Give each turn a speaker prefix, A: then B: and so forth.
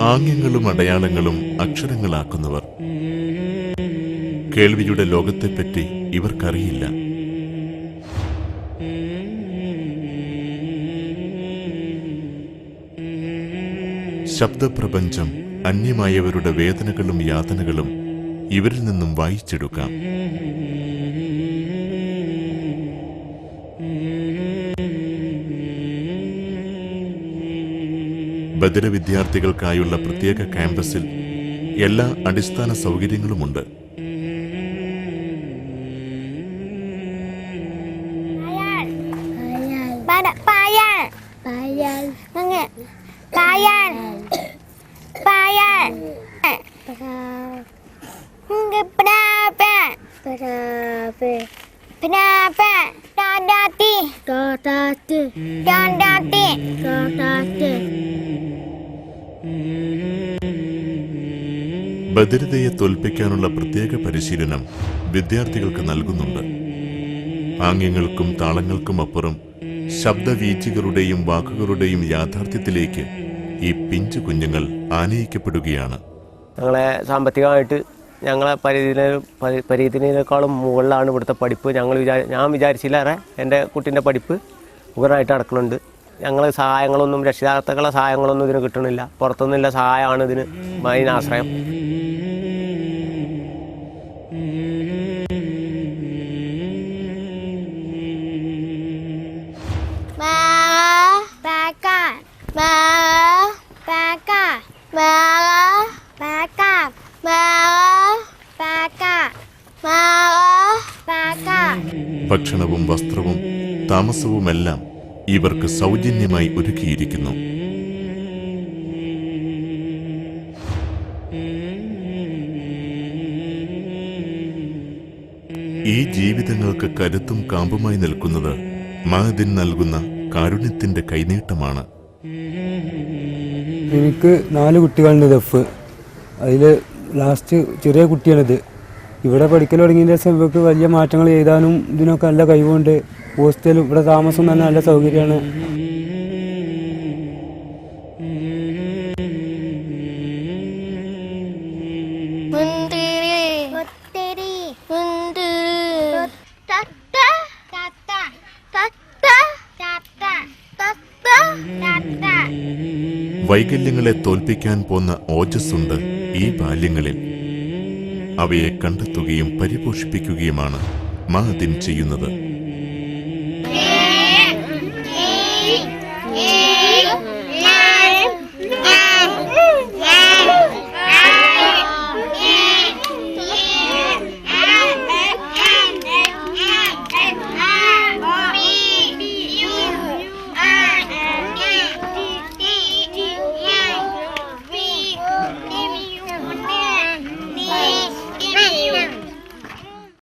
A: ആംഗ്യങ്ങളും അടയാളങ്ങളും അക്ഷരങ്ങളാക്കുന്നവർ. കേൾവിയുടെ ലോകത്തെപ്പറ്റി ഇവർക്കറിയില്ല. ശബ്ദപ്രപഞ്ചം അന്യമായവരുടെ വേദനകളും യാതനകളും ഇവരിൽ നിന്നും വായിച്ചെടുക്കാം. ബദിര വിദ്യാർത്ഥികൾക്കായുള്ള പ്രത്യേക ക്യാമ്പസിൽ എല്ലാ അടിസ്ഥാന സൗകര്യങ്ങളുമുണ്ട്.
B: Pada
A: ബദിരതയെ തോൽപ്പിക്കാനുള്ള പ്രത്യേക പരിശീലനം വിദ്യാർത്ഥികൾക്ക് നൽകുന്നുണ്ട്. ആംഗ്യങ്ങൾക്കും താളങ്ങൾക്കും അപ്പുറം ശബ്ദവീചികളുടെയും വാക്കുകളുടെയും യാഥാർത്ഥ്യത്തിലേക്ക് ഈ പിഞ്ചു കുഞ്ഞുങ്ങൾ ആനയിക്കപ്പെടുകയാണ്.
C: ഞങ്ങളെ സാമ്പത്തികമായിട്ട് ഞങ്ങളെ പരിധിനെ പരി- പരിധിനേക്കാളും മുകളിലാണ് ഇവിടുത്തെ പഠിപ്പ്. ഞങ്ങൾ വിചാരി ഞാൻ വിചാരിച്ചില്ലേറെ എന്റെ കുട്ടീന്റെ പഠിപ്പ് മുഖനായിട്ട് നടക്കുന്നുണ്ട്. ഞങ്ങൾ സഹായങ്ങളൊന്നും രക്ഷിതാക്കളുടെ സഹായങ്ങളൊന്നും ഇതിന് കിട്ടണില്ല. പുറത്തുനിന്നുള്ള സഹായമാണ് ഇതിന് മെയിൻ ആശ്രയം.
A: ഭക്ഷണവും വസ്ത്രവും താമസവുമെല്ലാം ഇവർക്ക് സൗജന്യമായി ഒരുക്കിയിരിക്കുന്നു. ഈ ജീവിതങ്ങൾക്ക് കരുത്തും കാമ്പുമായി നിൽക്കുന്നത് മഹദിൻ നൽകുന്ന കാരുണ്യത്തിന്റെ കൈനീട്ടമാണ്.
D: എനിക്ക് നാല് കുട്ടികളുണ്ട് ദഫ്. അതിൽ ലാസ്റ്റ് ചെറിയ കുട്ടിയാണിത്. ഇവിടെ പഠിക്കൽ തുടങ്ങിയതിന്റെ ശേഷം ഇവർക്ക് വലിയ മാറ്റങ്ങൾ എഴുതാനും ഇതിനൊക്കെ നല്ല കഴിവുണ്ട് ഹോസ്റ്റലും ഇവിടെ താമസം തന്നെ നല്ല സൗകര്യമാണ്.
A: വൈകല്യങ്ങളെ തോൽപ്പിക്കാൻ പോന്ന ഓജസ്സുണ്ട് ഈ ബാല്യങ്ങളിൽ അവയെ കണ്ടെത്തുകയും പരിപോഷിപ്പിക്കുകയുമാണ് മഹദിൻ ചെയ്യുന്നത്.